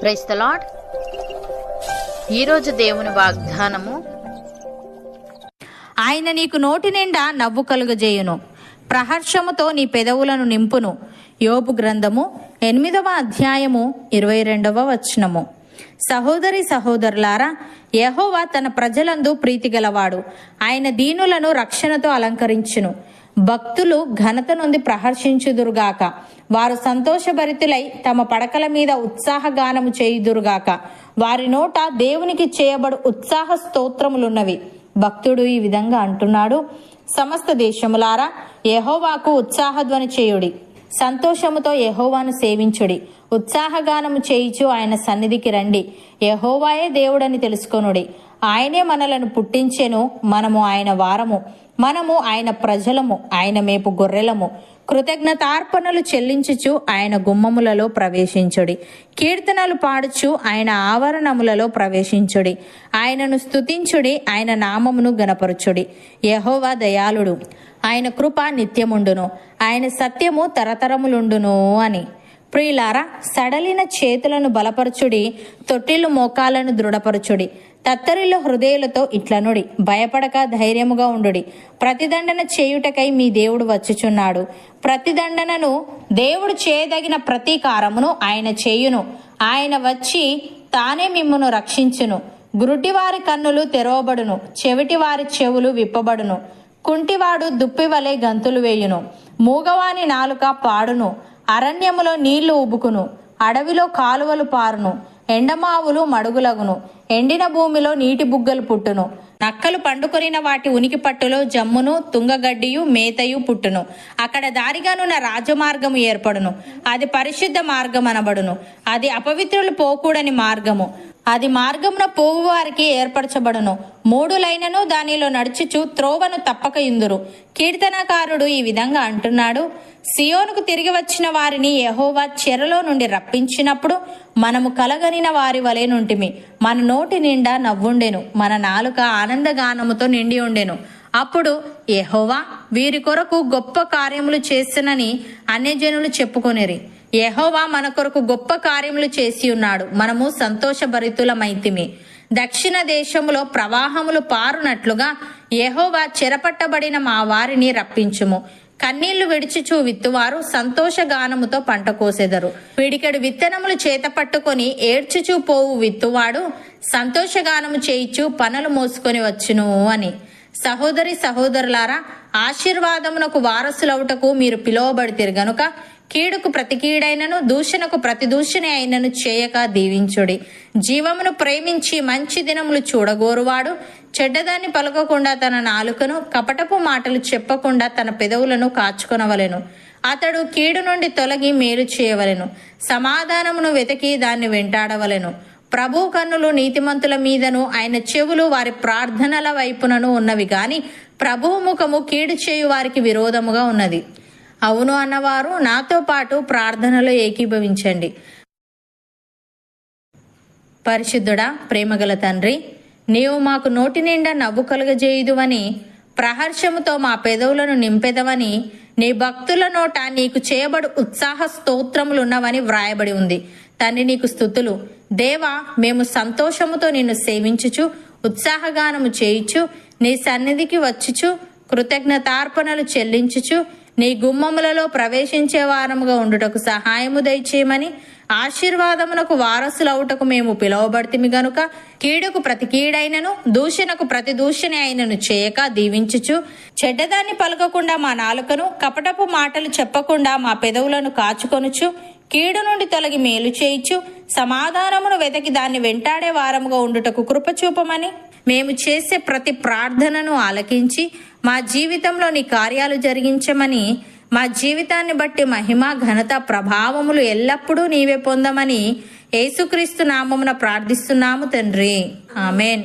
Price the lord ఈరోజు దేవుని వాగ్దానము ఆయన నీకు నోటి నిండా నవ్వు కలుగజేయును. ప్రహర్షముతో నీ పెదవులను నింపును. యోపు గ్రంథము ఎనిమిదవ అధ్యాయము ఇరవై రెండవ వచనము. సహోదరి సహోదరులారా యహోవా తన ప్రజలందు ప్రీతి గలవాడు ఆయన దీనులను రక్షణతో అలంకరించును. భక్తులు ఘనత నుండి ప్రహర్షించుదురుగాక. వారు సంతోషభరితులై తమ పడకల మీద ఉత్సాహగానము చేయుదురుగాక. వారి నోట దేవునికి చేయబడు ఉత్సాహ స్తోత్రములున్నవి. భక్తుడు ఈ విధంగా అంటున్నాడు. సమస్త దేశములారా యహోవాకు ఉత్సాహధ్వని చేయుడి. సంతోషముతో యహోవాను సేవించుడి. ఉత్సాహగానము చేయిచు ఆయన సన్నిధికి రండి. యహోవాయే దేవుడని తెలుసుకొనుడి. ఆయనే మనలను పుట్టించెను. మనము ఆయన వారము. మనము ఆయన ప్రజలము ఆయన మేపు గొర్రెలము. కృతజ్ఞతార్పణలు చెల్లించుచు ఆయన గుమ్మములలో ప్రవేశించుడి. కీర్తనలు పాడుచు ఆయన ఆవరణములలో ప్రవేశించుడి. ఆయనను స్తుతించుడి ఆయన నామమును గనపరచుడి యహోవా దయాళుడు. ఆయన కృప నిత్యముండును. ఆయన సత్యము తరతరములుండును అని. ప్రియులారా సడలిన చేతులను బలపరచుడి తొట్టిల్లు మోకాలను దృఢపరచుడి. తత్తరిలో హృదయాలతో ఇట్లనుడి భయపడక ధైర్యముగా ఉండుడి. ప్రతిదండన చేయుటకై మీ దేవుడు వచ్చుచున్నాడు. ప్రతిదండనను దేవుడు చేయదగిన ప్రతీకారమును ఆయన చేయును. ఆయన వచ్చి తానే మిమ్మును రక్షించును. గురుటివారి కన్నులు తెరవబడును. చెవిటివారి చెవులు విప్పబడును. కుంటివాడు దుప్పివలే గంతులు వేయును. మూగవాని నాలుక పాడును. అరణ్యములో నీళ్ళు ఉబుకును అడవిలో కాలువలు పారును. ఎండమావులు మడుగులగును. ఎండిన భూమిలో నీటి బుగ్గలు పుట్టును. నక్కలు పండుకొనిన వాటి ఉనికి పట్టులో జమ్మును తుంగగడ్డియు మేతయు పుట్టును. అక్కడ దారిగానున్న రాజమార్గము ఏర్పడును. అది పరిశుద్ధ మార్గం అనబడును అది అపవిత్రులు పోకూడని మార్గము. అది మార్గమున పోవు వారికి ఏర్పరచబడును. మూడు లైనను దానిలో నడుచుచు త్రోవను తప్పక ఇందురు. కీర్తనకారుడు ఈ విధంగా అంటున్నాడు. సియోనుకు తిరిగి వచ్చిన వారిని యహోవా చెరలో నుండి రప్పించినప్పుడు మనము కలగనిన వారి వలె నుంటిమి. మన నోటి నిండా నవ్వుండెను. మన నాలుక ఆనందగానముతో నిండి ఉండెను. అప్పుడు యహోవా వీరి కొరకు గొప్ప కార్యములు చేసినని అన్యజనులు చెప్పుకొనిరి. యహోవా మన కొరకు గొప్ప కార్యములు చేసి ఉన్నాడు. మనము సంతోషభరితులమైతిమి. దక్షిణ దేశములో ప్రవాహములు పారునట్లుగా యహోవా చెరపట్టబడిన మా వారిని రప్పించుము. కన్నీళ్ళు విడిచిచూ విత్తువారు సంతోషగానముతో పంట కోసెదరు. విడికెడు విత్తనములు చేత పట్టుకొని ఏడ్చుచూ పోవు విత్తువాడు సంతోషగానము చేయిచు పనులు మోసుకొని వచ్చును అని. సహోదరి సహోదరులారా ఆశీర్వాదమునకు వారసులవుటకు మీరు పిలువబడితిరు గనుక కీడుకు ప్రతి కీడైనను దూషణకు ప్రతి దూషణ అయినను చేయక దీవించుడి. జీవమును ప్రేమించి మంచి దినములు చూడగోరువాడు. చెడ్డదాన్ని పలకకుండా తన నాలుకను కపటపు మాటలు చెప్పకుండా తన పెదవులను కాచుకొనవలెను. అతడు కీడు నుండి తొలగి మేలు చేయవలెను. సమాధానమును వెతికి దాన్ని వెంటాడవలెను. ప్రభు కన్నులు నీతిమంతుల మీదను ఆయన చెవులు వారి ప్రార్థనల వైపునను ఉన్నవి గాని ప్రభు ముఖము కీడు చేయు వారికి విరోధముగా ఉన్నది. అవును అన్నవారు నాతో పాటు ప్రార్థనలో ఏకీభవించండి. పరిశుద్ధుడా ప్రేమగల తండ్రి నీవు మాకు నోటి నిండా నవ్వు కలుగజేయుదువని ప్రహర్షముతో మా పెదవులను నింపెదవని నీ భక్తుల నోట నీకు చేయబడు ఉత్సాహ స్తోత్రములున్నవని వ్రాయబడి ఉంది. తండ్రి నీకు స్థుతులు. దేవా మేము సంతోషముతో నిన్ను సేవించుచు ఉత్సాహగానము చేయుచు నీ సన్నిధికి వచ్చుచు కృతజ్ఞతార్పణలు చెల్లించుచు నీ గుమ్మములలో ప్రవేశించే వారముగా ఉండుటకు సహాయము దయచేయమని ఆశీర్వాదమునకు వారసులవుటకు మేము పిలువబడితిమి గనుక. కీడుకు ప్రతి కీడైనను దూషణకు ప్రతి దూషణ అయినను చేయక దీవించుచు. చెడ్డదాన్ని పలకకుండా మా నాలుకను కపటపు మాటలు చెప్పకుండా మా పెదవులను కాచుకొనుచు. కీడు నుండి తొలగి మేలు చేయిచు సమాధానమును వెతకి దాన్ని వెంటాడే వారముగా ఉండుటకు కృపచూపమని మేము చేసే ప్రతి ప్రార్థనను ఆలకించి మా జీవితంలో నీ కార్యాలు జరిగించమని మా జీవితాన్ని బట్టి మహిమ ఘనత ప్రభావములు ఎల్లప్పుడూ నీవే పొందమని యేసుక్రీస్తు నామమున ప్రార్థిస్తున్నాము తండ్రి. ఆమెన్.